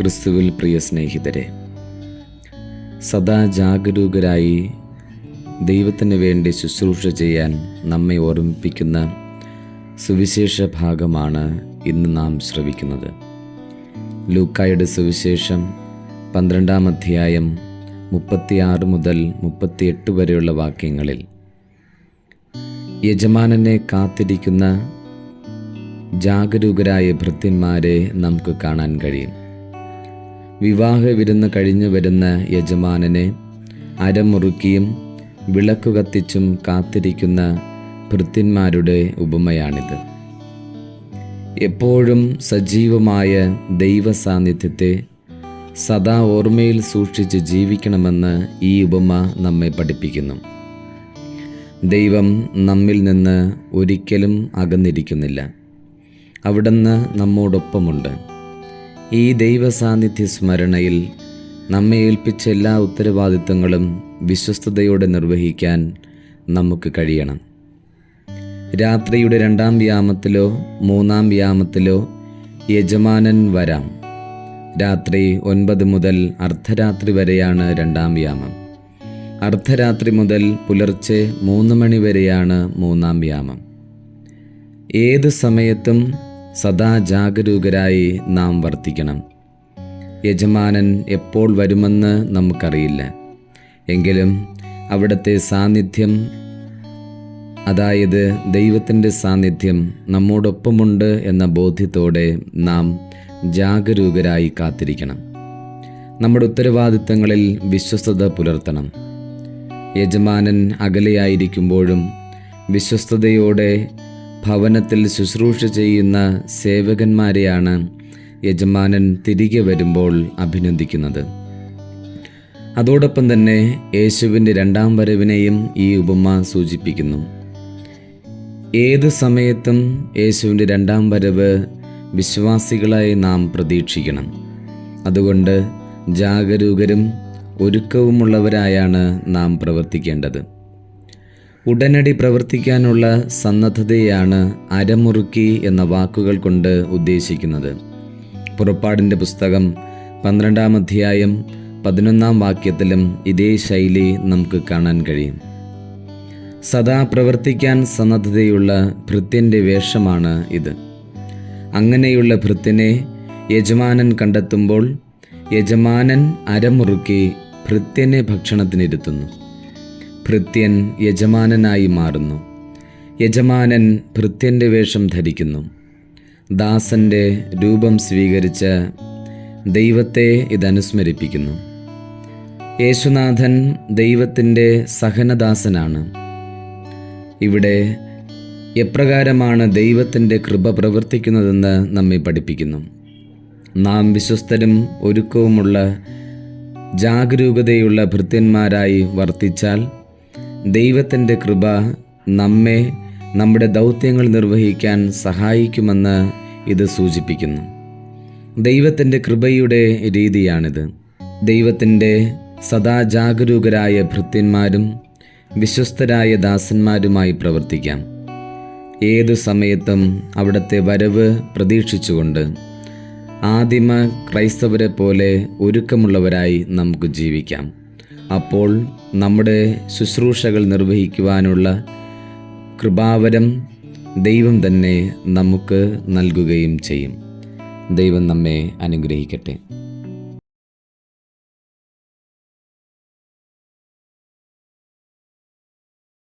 ക്രിസ്തുവിൽ പ്രിയ സ്നേഹിതരെ സദാ ജാഗരൂകരായി ദൈവത്തിന് വേണ്ടി ശുശ്രൂഷ ചെയ്യാൻ നമ്മെ ഓർമ്മിപ്പിക്കുന്ന സുവിശേഷ ഭാഗമാണ് ഇന്ന് നാം ശ്രവിക്കുന്നത്. ലൂക്കായുടെ സുവിശേഷം പന്ത്രണ്ടാം അധ്യായം മുപ്പത്തിയാറ് മുതൽ മുപ്പത്തിയെട്ട് വരെയുള്ള വാക്യങ്ങളിൽ യജമാനനെ കാത്തിരിക്കുന്ന ജാഗരൂകരായ ഭൃത്യന്മാരെ നമുക്ക് കാണാൻ കഴിയും. വിവാഹ വിരുന്ന് കഴിഞ്ഞു വരുന്ന യജമാനനെ അരമുറുക്കിയും വിളക്കു കത്തിച്ചും കാത്തിരിക്കുന്ന ഭൃത്യന്മാരുടെ ഉപമയാണിത്. എപ്പോഴും സജീവമായ ദൈവ സാന്നിധ്യത്തെ സദാ ഓർമ്മയിൽ സൂക്ഷിച്ച് ജീവിക്കണമെന്ന് ഈ ഉപമ നമ്മെ പഠിപ്പിക്കുന്നു. ദൈവം നമ്മിൽ നിന്ന് ഒരിക്കലും അകന്നിരിക്കുന്നില്ല. അവിടുന്ന് നമ്മോടൊപ്പമുണ്ട്. ഈ ദൈവസാന്നിധ്യ സ്മരണയിൽ നമ്മെ ഏൽപ്പിച്ച എല്ലാ ഉത്തരവാദിത്തങ്ങളും വിശ്വസ്തയോടെ നിർവഹിക്കാൻ നമുക്ക് കഴിയണം. രാത്രിയുടെ രണ്ടാം വ്യാമത്തിലോ മൂന്നാം വ്യാമത്തിലോ യജമാനൻ വരാം. രാത്രി ഒൻപത് മുതൽ അർദ്ധരാത്രി വരെയാണ് രണ്ടാം വ്യാമം. അർദ്ധരാത്രി മുതൽ പുലർച്ചെ മൂന്ന് മണി വരെയാണ് മൂന്നാം വ്യാമം. ഏത് സമയത്തും സദാ ജാഗരൂകരായി നാം വർത്തിക്കണം. യജമാനൻ എപ്പോൾ വരുമെന്ന് നമുക്കറിയില്ല. എങ്കിലും അവിടുത്തെ സാന്നിധ്യം അതായത് ദൈവത്തിന്റെ സാന്നിധ്യം നമ്മോടൊപ്പമുണ്ട് എന്ന ബോധ്യത്തോടെ നാം ജാഗരൂകരായി കാത്തിരിക്കണം. നമ്മുടെ ഉത്തരവാദിത്തങ്ങളിൽ വിശ്വസ്തത പുലർത്തണം. യജമാനൻ അകലെയായിരിക്കുമ്പോഴും വിശ്വസ്തയോടെ ഭവനത്തിൽ ശുശ്രൂഷ ചെയ്യുന്ന സേവകന്മാരെയാണ് യജമാനൻ തിരികെ വരുമ്പോൾ അഭിനന്ദിക്കുന്നത്. അതോടൊപ്പം തന്നെ യേശുവിന്റെ രണ്ടാം വരവിനെയും ഈ ഉപമ സൂചിപ്പിക്കുന്നു. ഏത് സമയത്തും യേശുവിന്റെ രണ്ടാം വരവ് വിശ്വാസികളായി നാം പ്രതീക്ഷിക്കണം. അതുകൊണ്ട് ജാഗരൂകരും ഒരുക്കവുമുള്ളവരായാണ് നാം പ്രവർത്തിക്കേണ്ടത്. ഉടനടി പ്രവർത്തിക്കാനുള്ള സന്നദ്ധതയാണ് അരമുറുക്കി എന്ന വാക്കുകൾ കൊണ്ട് ഉദ്ദേശിക്കുന്നത്. പുറപ്പാടിന്റെ പുസ്തകം പന്ത്രണ്ടാം അധ്യായം പതിനൊന്നാം വാക്യത്തിലും ഇതേ ശൈലി നമുക്ക് കാണാൻ കഴിയും. സദാ പ്രവർത്തിക്കാൻ സന്നദ്ധതയുള്ള ഭൃത്യന്റെ വേഷമാണ് ഇത്. അങ്ങനെയുള്ള ഭൃത്യനെ യജമാനൻ കണ്ടെത്തുമ്പോൾ യജമാനൻ അരമുറുക്കി ഭൃത്യനെ ഭക്ഷണത്തിനിരുത്തുന്നു. ഭൃത്യൻ യജമാനനായി മാറുന്നു. യജമാനൻ ഭൃത്യന്റെ വേഷം ധരിക്കുന്നു. ദാസന്റെ രൂപം സ്വീകരിച്ച ദൈവത്തെ ഇതനുസ്മരിപ്പിക്കുന്നു. യേശുനാഥൻ ദൈവത്തിന്റെ സഹനദാസനാണ്. ഇവിടെ എപ്രകാരമാണ് ദൈവത്തിന്റെ കൃപ പ്രവർത്തിക്കുന്നതെന്ന് നമ്മെ പഠിപ്പിക്കുന്നു. നാം വിശ്വസ്തരും ഒരുക്കവുമുള്ള ജാഗരൂകതയുള്ള ഭൃത്യന്മാരായി വർത്തിച്ചാൽ ദൈവത്തിന്റെ കൃപ നമ്മെ നമ്മുടെ ദൗത്യങ്ങൾ നിർവഹിക്കാൻ സഹായിക്കുമെന്ന് ഇത് സൂചിപ്പിക്കുന്നു. ദൈവത്തിന്റെ കൃപയുടെ രീതിയാണിത്. ദൈവത്തിന്റെ സദാ ജാഗരൂകരായ ഭൃത്യന്മാരും വിശ്വസ്തരായ ദാസന്മാരുമായി പ്രവർത്തിക്കാം. ഏതു സമയത്തും അവിടുത്തെ വരവ് പ്രതീക്ഷിച്ചുകൊണ്ട് ആദിമ ക്രൈസ്തവരെ പോലെ ഒരുക്കമുള്ളവരായി നമുക്ക് ജീവിക്കാം. അപ്പോൾ നമ്മുടെ ശുശ്രൂഷകൾ നിർവഹിക്കുവാനുള്ള കൃപാവരം ദൈവം തന്നെ നമുക്ക് നൽകുകയും ചെയ്യും. ദൈവം നമ്മെ അനുഗ്രഹിക്കട്ടെ.